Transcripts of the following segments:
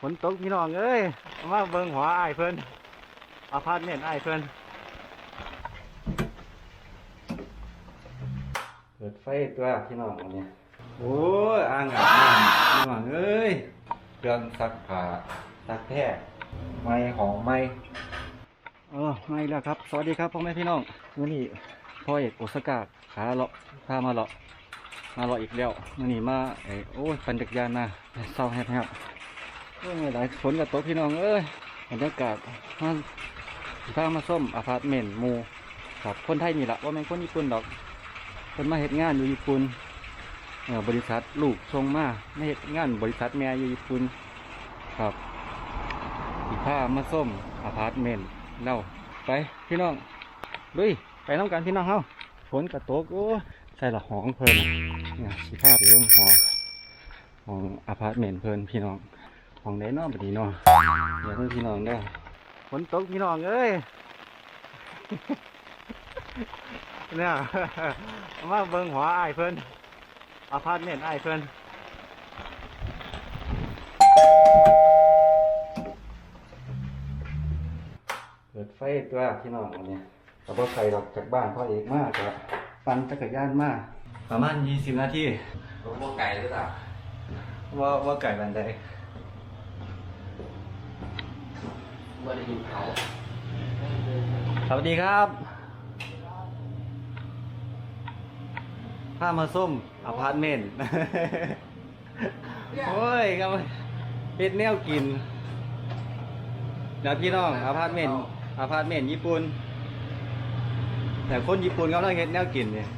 ฝนตกพี่น้องเอ้ยมาเบิ่งหัวอ้ายเพิ่นอพาร์ตเมนต์อ้ายเพิ่นเปิดไฟตัวพี่น้องอันเนี้ยโอ้ยอ่างอาบน้ำพี่น้องเอ้ยเครื่องซักผ้าซักแท้ไม้ของไม้เออไม่แล้วครับ สวัสดีครับพ่อแม่พี่น้องวันนี้พ่อเอกโอซากะขาเลาะพามาเลาะมาเลาะอีกแล้วมันนี่มาไอ้โอ้ยปั่นจักรยานมาเศร้าแฮบแฮบโอ้ย หลายฝนกับตกพี่น้องเอ้ยบรรยากาศมาถ้ามาส้มอพาร์ตเมนต์มูครับคนไทยนี่แหละว่าแม่นคนญี่ปุ่นดอกคนมาเฮ็ดงานอยู่ญี่ปุ่นเออบริษัทลูกส่งมาไม่เฮ็ดงานบริษัทแม่อยู่ญี่ปุ่นครับสีผ้ามาส้มอพาร์ตเมนต์เล่าไปพี่น้องลุยไปน้ำกันพี่น้องเฮาฝนกับตกโอ้ใส่ละหองเพลินเนี่ยสีภาพเรื่องหอของอพาร์ตเมนต์เพลินพี่น้อง ของไหนเนอกบัดนี้เนาะเดี๋ยวเพิ่นพี่น้องได้อฝนตกพี่น้องเอ้ยเนี่ยมาเบิ่งหัวอ้ายเพิ่นอพาร์ตเมนต์อ้ายเพิ่นเปิดไฟตัวพี่น้องอันเนี้ยเราบ่ใส่ดอกจากบ้านพ่อเอกมากครับปั่นจักรยานมาประมาณ 20 นาทีผมว่าไก่หรือเปล่าว่าว่าไก่บันได ว่าได้ยินเขาสวัสดีครับพามาส้มอพาร์ตเมนต์โอ้ยครับเป็นแนวกินนะพี่น้องอพาร์ตเมนต์อพาร์ตเมนต์ญี่ปุ่น แต่คนญี่ปุ่นกำลังเฮ็ดแนวกินเนี่ย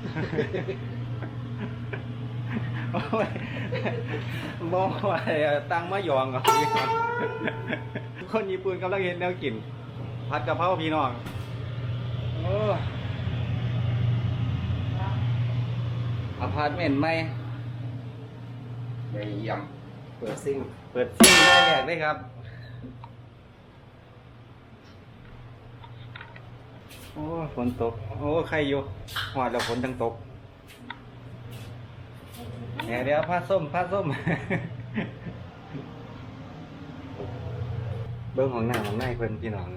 โอ้ยบอกว่าตั้งมะยองก่อนพี่น้อง คนญี่ปุ่นกำลังเฮ็ดแนวกินผัดกะเพราพี่น้องโอ้อพาร์ตเมนต์ใหม่ในเยี่ยมเปิดซิ่งเปิดซิ่งได้แรกเลยครับโอ้ฝนตก โอ้ใครอยู่หวาดแล้วฝนจังตกเดี๋ยวเดี๋ยวผ้าส้มผ้าส้ม เบิ้งของหน้าของหน้าเพิ่นพี่น้อง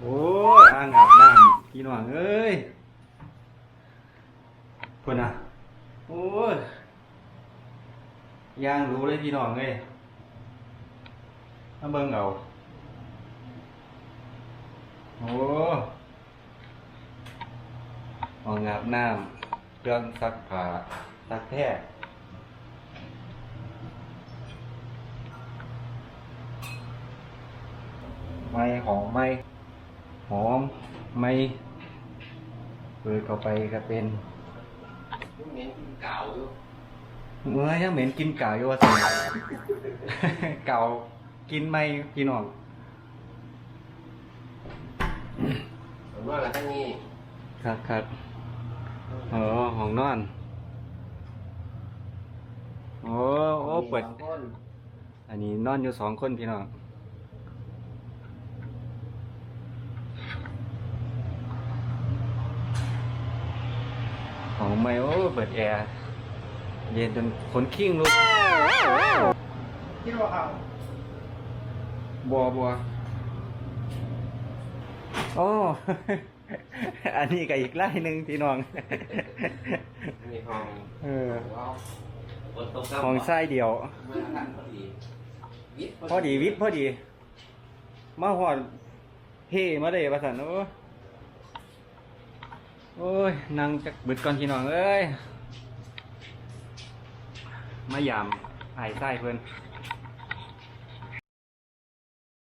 โอ้ยอ่างอาบน้ำพี่น้องเอ้ยคนน่ะโอ้ยย่างรู้เลยพี่น้องเอ้ยมาเบิ่งเอาโอ้อ่างอาบน้ำเครื่องซักผ้าซักแท้ ไม้ของไม้หอมไม่เปิดเข้าไปก็เป็นเน้นเก่าอยู่เมื่อยังเหม็นกินเก่าอยู่ว่าสิเก่ากินไม่พี่น้องผมว่ากันทั้งนี้ครับครับเออห้องนอน โอ้โอ้เปิดมีสงคนอันนี้นอนอยู่สองคนพี่น้อง ของไม่โอ้เปิดแอร์เย็นจนขนขิ้งลุกคิดว่าเอาบัวบัวโอ้อันนี้ก็อีกไล่หนึ่งพี่น้องมีห้องเออว้าวฝนตกของไส้เดียวมาทันพอดีวิทย์พอดีวิทย์พอดี มาหอดเฮ่มาเลยประสันโอ้ย โอ้ยนางจะบึดก่อนพี่น้องเอ้ย มายามไอ้ไส้เพื่อน